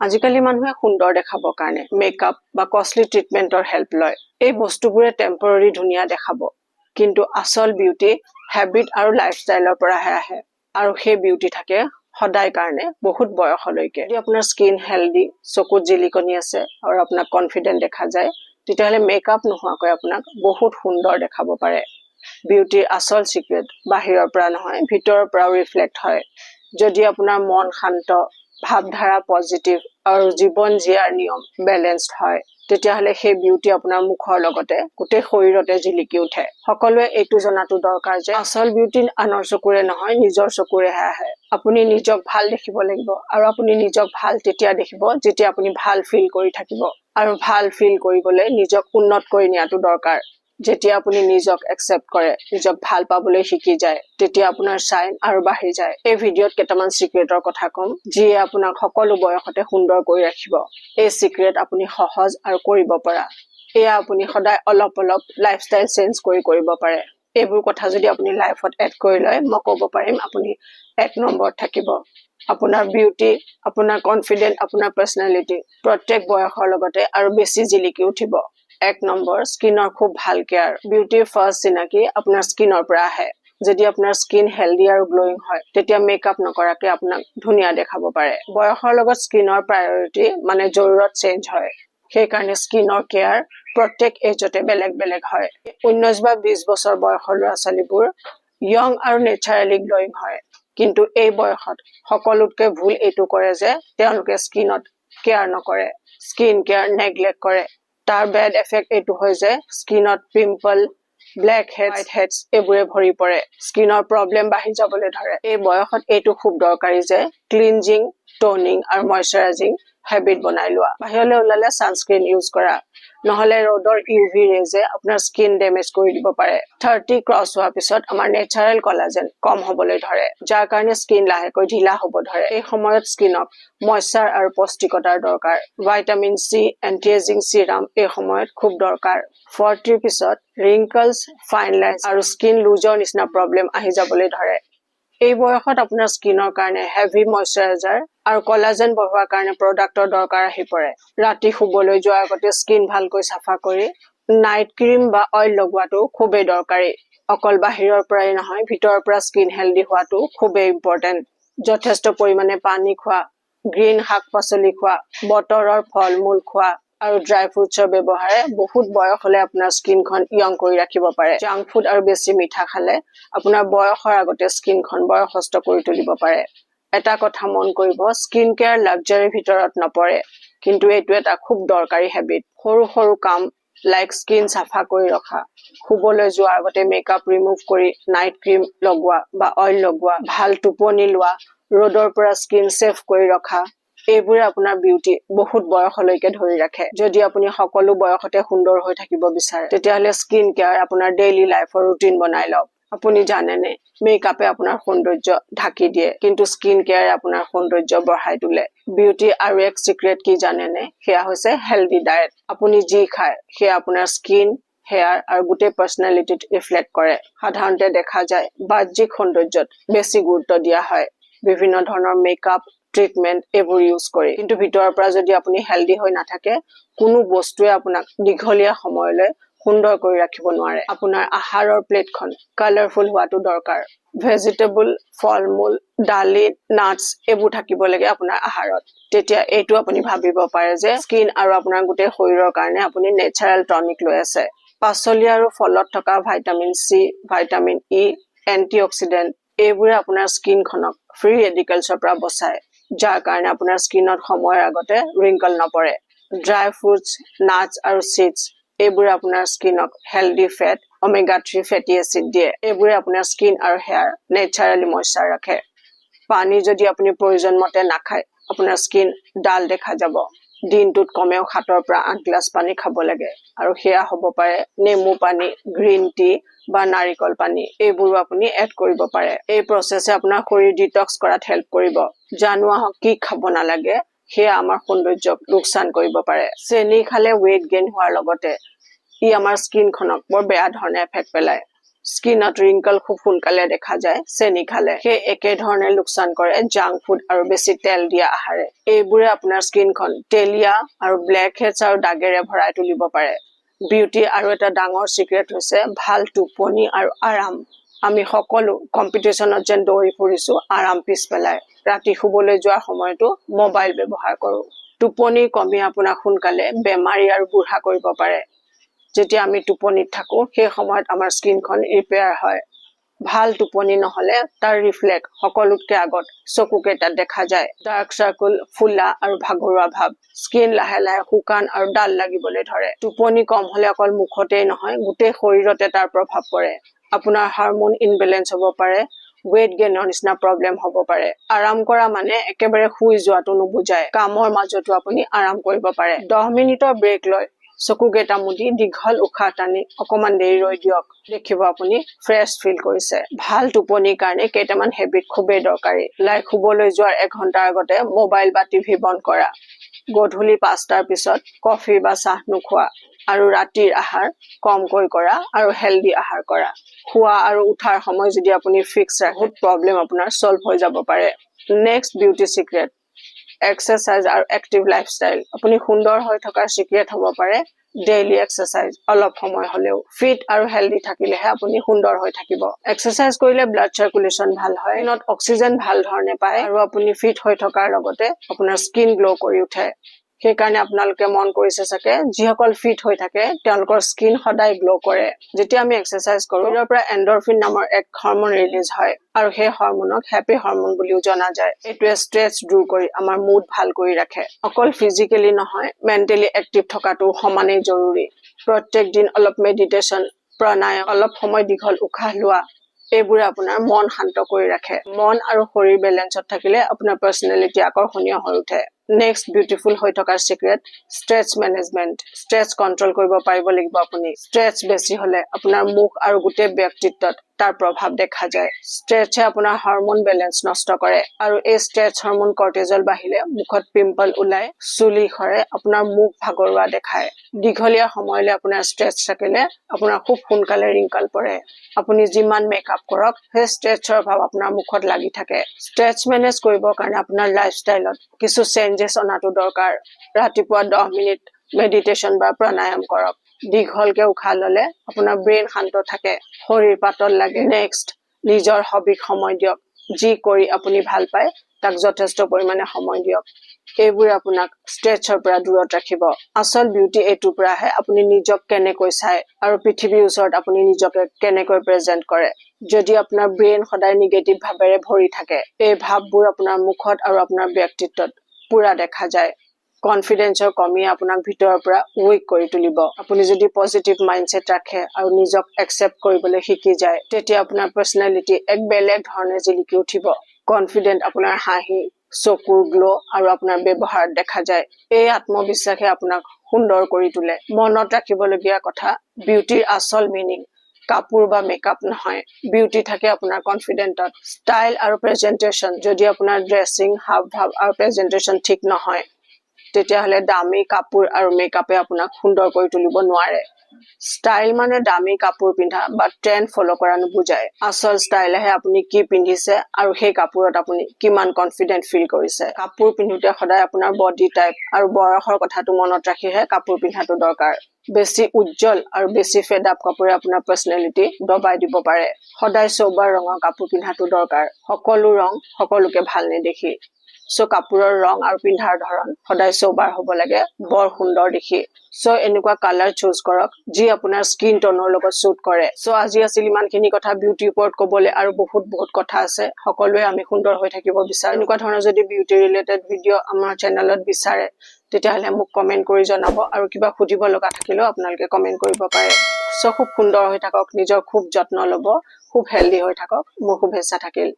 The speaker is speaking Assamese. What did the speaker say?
আজিকালি মানুহে সুন্দৰ দেখাবৰ কাৰণে মেকআপ বা কষ্টলি ট্ৰিটমেণ্টৰ হেল্প লয়। এই বস্তুবোৰে টেম্পৰৰী ধুনীয়া দেখাব। কিন্তু আচল বিউটি হেবিট আৰু লাইফষ্টাইলৰ পৰাহে আহে। আৰু সেই বিউটি থাকে সদায় কাৰণে বহুত বয়সলৈকে। যদি আপোনাৰ স্কিন হেল্ডি চকুত জিলিকনি আছে আৰু আপোনাক কনফিডেণ্ট দেখা যায় তেতিয়াহ'লে মেকআপ নোহোৱাকৈ আপোনাক বহুত সুন্দৰ দেখাব পাৰে। বিউটিৰ আচল চিক্ৰেট বাহিৰৰ পৰা নহয় ভিতৰৰ পৰাও ৰিফ্লেক্ট হয়। যদি আপোনাৰ মন শান্ত ভাৱধাৰা পজিটিভ আৰু জীৱন জীয়াৰ নিয়ম বেলেঞ্চড হয়। তেতিয়াহ'লে সেই বিউটি আপোনাৰ মুখৰ লগতে গোটেই শৰীৰতে জিলিকি উঠে। সকলোৱে এইটো জনাটো দৰকাৰ যে আচল বিউটি আনৰ চকুৰে নহয় নিজৰ চকুৰেহে আহে। আপুনি নিজক ভাল দেখিব লাগিব আৰু আপুনি নিজক ভাল তেতিয়া দেখিব যেতিয়া আপুনি ভাল ফিল কৰি থাকিব। আৰু ভাল ফিল কৰিবলৈ নিজক উন্নত কৰি নিয়াটো দৰকাৰ। যেতিয়া আপুনি নিজক একচেপ্ট কৰে নিজক ভাল পাবলৈ শিকি যায় তেতিয়া আপোনাৰ চাইন আৰু বাঢ়ি যায়। এই ভিডিঅ'ত কেইটামান চিক্ৰেটৰ কথা ক'ম যিয়ে আপোনাক সকলো বয়সতে সুন্দৰ কৰি ৰাখিব। এই চিক্ৰেট আপুনি সহজ আৰু কৰিব পৰা। এয়া আপুনি সদায় অলপ অলপ লাইফষ্টাইল চেঞ্জ কৰি কৰিব পাৰে। এইবোৰ কথা যদি আপুনি লাইফত এড কৰি লয় মই ক'ব পাৰিম আপুনি এক নম্বৰত থাকিব। আপোনাৰ বিউটি আপোনাৰ কনফিডেন্ট আপোনাৰ পাৰ্চনেলিটি প্ৰত্যেক বয়সৰ লগতে আৰু বেছি জিলিকি উঠিব। এক নম্বৰ স্কিনৰ খুব ভাল কেয়াৰ বিউটিৰ ফাৰ্ষ্ট চিনাকি আপোনাৰ স্কিনৰ পৰা আহে। যদি আপোনাৰ স্কিন হেল্ডি আৰু গ্ল'য়িং হয় তেতিয়া মেকআপ নকৰাকে আপোনাক ধুনীয়া দেখাব পাৰে। বয়সৰ লগত স্কিনৰ প্ৰায়ৰিটি মানে জৰুৰত চেঞ্জ হয়। সেইকাৰণে স্কিনৰ কেয়াৰ প্ৰত্যেক এজতে বেলেগ বেলেগ হয়। ঊনৈশ বা বিশ বছৰ বয়সৰ ল'ৰা ছোৱালীবোৰ য়ং আৰু নেচাৰেলি গ্ল'য়িং হয়। কিন্তু এই বয়সত সকলোতকৈ ভুল এইটো কৰে যে তেওঁলোকে স্কিনত কেয়াৰ নকৰে স্কিন কেয়াৰ নেগলেক্ট কৰে। তাৰ বেড এফেক্ট এইটো হয় যে স্কিনত pimple black heads white heads এইবোৰে ভৰি পৰে। স্কিনৰ প্ৰব্লেম বাঢ়ি যাবলৈ ধৰে। এই বয়সত এইটো খুব দৰকাৰী যে ক্লিনজিং টনিং আৰু মইশ্চাৰাইজিং হেবিট বনাই লোৱা। বাহিৰলৈ ওলালে ছানস্ক্ৰীন ইউজ কৰা। নহলে ৰ'দৰ ইউ ভি ৰেজে আপোনাৰ স্কিন ডেমেজ কৰি দিব পাৰে। থাৰ্টি ক্ৰছ হোৱাৰ পিছত আমাৰ নেচাৰেল কলাজেন কম হবলৈ ধৰে যাৰ কাৰণে স্কিন লাহেকৈ ঢিলা হ'ব ধৰে। এই সময়ত স্কিনক মইশ্চাৰ আৰু পুষ্টিকতাৰ দৰকাৰ। Vitamin C anti ageing serum এই সময়ত খুব দৰকাৰ। ফৰ্টিৰ পিছত ৰিংকলছ ফাইন লাইন্স আৰু স্কিন লুজৰ নিচিনা প্ৰব্লেম আহি যাবলৈ ধৰে। এই বয়সত আপোনাৰ স্কিনৰ কাৰণে হেভি মইশ্চাৰাইজাৰ আৰু কলাজেন বঢ়োৱাৰ কাৰণে প্ৰডাক্টৰ দৰকাৰ আহি পৰে। ৰাতি শুবলৈ যোৱাৰ আগতে স্কিন ভালকৈ চাফা কৰি নাইট ক্ৰীম বা অইল লগোৱাটো খুবেই দৰকাৰী। অকল বাহিৰৰ পৰাই নহয় ভিতৰৰ পৰা স্কিন হেল্ডি হোৱাটো খুবেই ইম্পৰ্টেণ্ট যথেষ্ট পৰিমাণে পানী খোৱা গ্ৰীণ শাক পাচলি খোৱা বতৰৰ ফল মূল খোৱা আৰু ড্ৰাই ফ্ৰুটছৰ ব্যৱহাৰে বহুত বয়স হলে আপোনাৰ স্কিনখন য়ং কৰি ৰাখিব পাৰে। জাংক ফুড আৰু বেছি মিঠা খালে আপোনাৰ বয়সৰ আগতে স্কিনখন বয়সস্থ কৰি তুলিব পাৰে। এটা কথা মন কৰিব স্কিন কেয়াৰ লাক্সাৰীৰ ভিতৰত নপৰে। কিন্তু এইটো এটা খুব দৰকাৰী হেবিট সৰু সৰু কাম লাইক স্কিন চাফা কৰি ৰখা। শুবলৈ যোৱাৰ আগতে মেকআপ ৰিমুভ কৰি নাইট ক্ৰীম লগোৱা বা অইল লগোৱা ভাল টোপনি লোৱা ৰ'দৰ পৰা স্কিন ছেফ কৰি ৰখা এইবোৰে আপোনাৰ বিউটি বহুত বয়সলৈকে ধৰি ৰাখে। যদি আপুনি সকলো বয়সতে সুন্দৰ হৈ থাকিব বিচাৰে তেতিয়াহ'লে স্কিন কেয়াৰ আপোনাৰ ডেইলি লাইফৰ ৰুটিন বনাই লওক। আপুনি জানেনে? মেকআপে আপোনাৰ সৌন্দৰ্য ঢাকি দিয়ে কিন্তু স্কিন কেয়াৰে আপোনাৰ সৌন্দৰ্য বঢ়াই তোলে। বিউটি আৰু এক চিক্ৰেট কি জানেনে? সেয়া হৈছে হেল্ডি ডায়েট আপুনি যি খায় সেয়া আপোনাৰ স্কিন হেয়াৰ আৰু গোটেই পাৰ্চনেলিটিত ৰিফ্লেক্ট কৰে। সাধাৰণতে দেখা যায় বাহ্যিক সৌন্দৰ্যত বেছি গুৰুত্ব দিয়া হয়। বিভিন্ন ধৰণৰ মেকআপ ট্ৰিটমেণ্ট এইবোৰ ইউজ কৰি। কিন্তু ভিতৰৰ পৰা যদি আপুনি হেল্ডি হৈ নাথাকে কোনো বস্তুৱে আপোনাক দীঘলীয়া সময়লৈ সুন্দৰ কৰি ৰাখিব নোৱাৰে। আপোনাৰ আহাৰৰ প্লেটখন কালাৰফুল হোৱাটো দৰকাৰ। ভেজিটেবল ফল মূল দালি নাটছ এইবোৰ থাকিব লাগে আপোনাৰ আহাৰত। তেতিয়া এইটো আপুনি ভাবিব পাৰে যে স্কিন আৰু আপোনাৰ গোটেই শৰীৰৰ কাৰণে আপুনি নেচাৰেল টনিক লৈ আছে। পাচলি আৰু ফলত থকা vitamin C vitamin E antioxidant এইবোৰে আপোনাৰ স্কিনখনক ফ্ৰী ৰেডিকেলছৰ পৰা বচায়। যাৰ কাৰণে আপোনাৰ স্কিনত সময়ৰ আগতে ৰিংকল নপৰে। ড্ৰাই ফ্ৰুটছ নাটছ আৰু চিডছ এইবোৰে আপোনাৰ স্কিনক healthy fat omega three fatty acid দিয়ে। এইবোৰে আপোনাৰ স্কিন আৰু হেয়াৰ নেচাৰেলি মইশ্চাৰ ৰাখে। পানী যদি আপুনি প্ৰয়োজন মতে নাখায় আপোনাৰ স্কিন ডাল দেখা যাব। দিনটোত কমেও সাতৰ পৰা আঠ গিলাচ পানী খাব লাগে। আৰু সেয়া হ'ব পাৰে নেমু পানী গ্ৰীণ টি বা নাৰিকল পানী। এইবোৰো আপুনি এড কৰিব পাৰে। এই প্ৰচেছে আপোনাৰ শৰীৰ ডিটক্স কৰাত হেল্প কৰিব। জানো আহক কি খাব নালাগে। সেয়া আমাৰ সৌন্দৰ্যক লোকচান কৰিব পাৰে। চেনি খালে ৱেইট গেইন হোৱাৰ লগতে ই আমাৰ স্কিনখনক বৰ বেয়া ধৰণে এফেক্ট পেলায়। স্কিনত ৰিংকল খুব সোনকালে দেখা যায় চেনি খালে। সেই একে ধৰণে লোকচান কৰে জাংক ফুড আৰু বেছি তেল দিয়া আহাৰে। এইবোৰে আপোনাৰ স্কিনখন তেলীয়া আৰু ব্লেক হেডছ আৰু দাগেৰে ভৰাই তুলিব পাৰে। বিউটি আৰু এটা ডাঙৰ চিক্ৰেট হৈছে ভাল টোপনি আৰু আৰাম। আমি সকলো কম্পিটিশ্যনত যেন দৌৰি ফুৰিছো আৰাম পিছ পেলাই। ৰাতি শুবলৈ যোৱাৰ সময়তো মোবাইল ব্যৱহাৰ কৰো। টোপনিৰ কমি আপোনাক সোনকালে বেমাৰী আৰু বুঢ়া কৰিব পাৰে। যেতিয়া আমি টোপনিত থাকো সেই সময়ত আমাৰ স্কিনখন ৰিপেয়াৰ হয়। ভাল টোপনি নহলে তাৰ ৰিফ্লেক্ট সকলোতকে আগত চকুকেইটাত দেখা যায়। ডাৰ্ক চাৰ্কুল ফুলা আৰু ভাগৰুৱা ভাৱ স্কিন লাহে লাহে শুকান আৰু ডাল লাগিবলৈ ধৰে। টোপনি কম হলে অকল মুখতেই নহয় গোটেই শৰীৰতে তাৰ প্ৰভাৱ পৰে। আপোনাৰ হাৰমন ইনবেলেঞ্চ হ'ব পাৰে ৱেইট গেইনৰ নিচিনা প্ৰব্লেম হ'ব পাৰে। আৰাম কৰা মানে একেবাৰে শুই যোৱাটো নুবুজায়। কামৰ মাজতো আপুনি আৰাম কৰিব পাৰে। দহ মিনিটৰ ব্ৰেক লৈ চকুকেইটা মুদি দীঘল উশাহ টানি অকমান দেৰি ৰৈ দিয়ক। দেখিব আপুনি ফ্ৰেছ ফিল কৰিছে। ভাল টোপনিৰ কাৰণে কেইটামান হেবিট খুবেই দৰকাৰী। লাইক শুবলৈ যোৱাৰ এঘণ্টাৰ আগতে মোবাইল বা টিভি বন্ধ কৰা। গধূলি পাঁচটাৰ পিছত কফি বা চাহ নোখোৱা আৰু ৰাতিৰ আহাৰ কমকৈ কৰা আৰু হেল্ডি আহাৰ কৰা। খোৱা আৰু উঠাৰ সময় যদি আপুনি ফিক্স ৰাখে প্ৰব্লেম আপোনাৰ চল্ভ হৈ যাব পাৰে। নেক্সট বিউটি চিক্ৰেট এক্সাৰচাইজ আৰু এক্টিভ লাইফষ্টাইল আপুনি সুন্দৰ হৈ থকাৰ চিক্ৰেট হ'ব পাৰে। ডেইলি এক্সাৰচাইজ অলপ সময় হলেও ফিট আৰু হেল্ডি থাকিলেহে আপুনি সুন্দৰ হৈ থাকিব। এক্সাৰচাইজ কৰিলে ব্লাড চাৰ্কুলেশ্যন ভাল হয় দিনত অক্সিজেন ভাল ধৰণে পায় আৰু আপুনি ফিট হৈ থকাৰ লগতে আপোনাৰ স্কিন গ্ল' কৰি উঠে। সেইকাৰণে আপোনালোকে মন কৰিছে চাগে যিসকল ফিট হৈ থাকে তেওঁলোকৰ স্কিন সদায় গ্ল' কৰে। যেতিয়া আমি এক্সাৰচাইজ কৰো শৰীৰৰ পৰা এণ্ডৰফিন নামৰ এক হৰমন ৰিলিজ হয় আৰু সেই হৰমনক হেপী হৰমন বুলিও জনা যায়। এইটোৱে ষ্ট্ৰেছ দূৰ কৰি আমাৰ মুড ভাল কৰি ৰাখে। অকল ফিজিকেলি নহয় মেণ্টেলি এক্টিভ থকাটো সমানেই জৰুৰী। প্ৰত্যেক দিন অলপ মেডিটেশ্যন প্ৰণায়াম অলপ সময় দীঘল উশাহ লোৱা এইবোৰে আপোনাৰ মন শান্ত কৰি ৰাখে। মন আৰু শৰীৰ বেলেঞ্চত থাকিলে আপোনাৰ পাৰ্চনেলিটি আকৰ্ষণীয় হৈ উঠে। নেক্সট বিউটিফুল হৈ থকাৰ secret stress management stress control কৰিব পাৰিব লাগিব আপুনি। ষ্ট্ৰেছ বেছি হলে আপোনাৰ মুখ আৰু গোটেই ব্যক্তিত্বত তাৰ প্ৰভাৱ দেখা যায়। ষ্ট্ৰেছে আপোনাৰ হৰমন বেলেঞ্চ নষ্ট কৰে আৰু এই ষ্ট্ৰেছ হৰমন কৰ্টিজল বাঢ়িলে মুখত পিম্পল ওলাই চুলি সৰে আপোনাৰ মুখ ভাগৰুৱা দেখায়। দীঘলীয়া সময়লৈ আপোনাৰ ষ্ট্ৰেছ থাকিলে আপোনাৰ খুব সোনকালে ৰিংকল পৰে। আপুনি যিমান মেকআপ কৰক সেই ষ্ট্ৰেছৰ ভাৱ আপোনাৰ মুখত লাগি থাকে। ষ্ট্ৰেছ মেনেজ কৰিবৰ কাৰণে আপোনাৰ লাইফষ্টাইলত কিছু চেঞ্জেছ অনাটো দৰকাৰ। ৰাতিপুৱা দহ মিনিট মেডিটেশ্যন বা প্ৰাণায়াম কৰক। দীঘলকে উশাহ ললে আপোনাৰ ব্ৰেইন শান্ত থাকে শৰীৰ পাতল লাগে। নেক্সট নিজৰ হবিক সময় দিয়ক। যি কৰি আপুনি ভাল পায় তাক যথেষ্ট পৰিমাণে সময় দিয়ক। এইবোৰে আপোনাক ষ্ট্ৰেছৰ পৰা দূৰত ৰাখিব। আচল বিউটি এইটোৰ পৰা আহে আপুনি নিজক কেনেকৈ চায় আৰু পৃথিৱীৰ ওচৰত আপুনি নিজকে কেনেকৈ প্ৰেজেণ্ট কৰে। যদি আপোনাৰ ব্ৰেইন সদায় নিগেটিভ ভাৱেৰে ভৰি থাকে এই ভাৱবোৰ আপোনাৰ মুখত আৰু আপোনাৰ ব্যক্তিত্বত পুৰা দেখা যায়। কনফিডেন্সৰ কমিয়ে আপোনাক ভিতৰৰ পৰা উইক কৰি তুলিব। আপুনি যদি পজিটিভ মাইণ্ডছেট ৰাখে আৰু নিজক একচেপ্ট কৰিবলৈ শিকি যায় তেতিয়া আপোনাৰ পাৰ্চনেলিটি এক বেলেগ ধৰণে জিলিকি উঠিব। কনফিডেন্ট আপোনাৰ হাঁহি চকুৰ গ্ল' আৰু আপোনাৰ ব্যৱহাৰত দেখা যায়। এই আত্মবিশ্বাসে আপোনাক সুন্দৰ কৰি তোলে। মনত ৰাখিবলগীয়া কথা বিউটিৰ আচল মিনিং কাপোৰ বা মেকআপ নহয়। বিউটি থাকে আপোনাৰ কনফিডেন্টত ষ্টাইল আৰু প্ৰেজেন্টেশ্যন যদি আপোনাৰ ড্ৰেছিং হাৱ ভাৱ আৰু প্ৰেজেন্টেশ্যন ঠিক নহয় তেতিয়াহ'লে দামী কাপোৰ আৰু মেকআপে আপোনাক সুন্দৰ কৰি তুলিব নোৱাৰে। ষ্টাইল মানে দামী কাপোৰ পিন্ধা বা ট্ৰেণ্ড ফ'ল' কৰা নুবুজায়। আচল ষ্টাইলেহে আপুনি কি পিন্ধিছে আৰু সেই কাপোৰত আপুনি কিমান কনফিডেন্ট ফিল কৰিছে। কাপোৰ পিন্ধোতে সদায় আপোনাৰ বডি টাইপ আৰু বয়সৰ কথাটো মনত ৰাখিহে কাপোৰ পিন্ধাটো দৰকাৰ। বেছি উজ্জ্বল আৰু বেছি ফেড আপ কাপোৰে আপোনাৰ পাৰ্চনেলিটি দবাই দিব পাৰে। সদায় চৌবাৰ ৰঙৰ কাপোৰ পিন্ধাটো দৰকাৰ। সকলো ৰং সকলোকে ভাল নেদেখি। চ' কাপোৰৰ ৰং আৰু পিন্ধাৰ ধৰণ সদায় চৌবাৰ হ'ব লাগে বৰ সুন্দৰ দেখি। চ' এনেকুৱা কালাৰ চুজ কৰক যি আপোনাৰ স্কিন টনৰ লগত শ্বুট কৰে। চ' আজি আছিল ইমানখিনি কথা বিউটিৰ ওপৰত ক'বলৈ আৰু বহুত বহুত কথা আছে। সকলোৱে আমি সুন্দৰ হৈ থাকিব বিচাৰো। এনেকুৱা ধৰণৰ যদি বিউটি ৰিলেটেড ভিডিঅ' আমাৰ চেনেলত বিচাৰে তেতিয়াহ'লে মোক কমেণ্ট কৰি জনাব আৰু কিবা সুধিব লগা থাকিলেও আপোনালোকে কমেণ্ট কৰিব পাৰে। চ' খুব সুন্দৰ হৈ থাকক নিজৰ খুব যত্ন ল'ব খুব হেল্ডি হৈ থাকক। মোৰ শুভেচ্ছা থাকিল।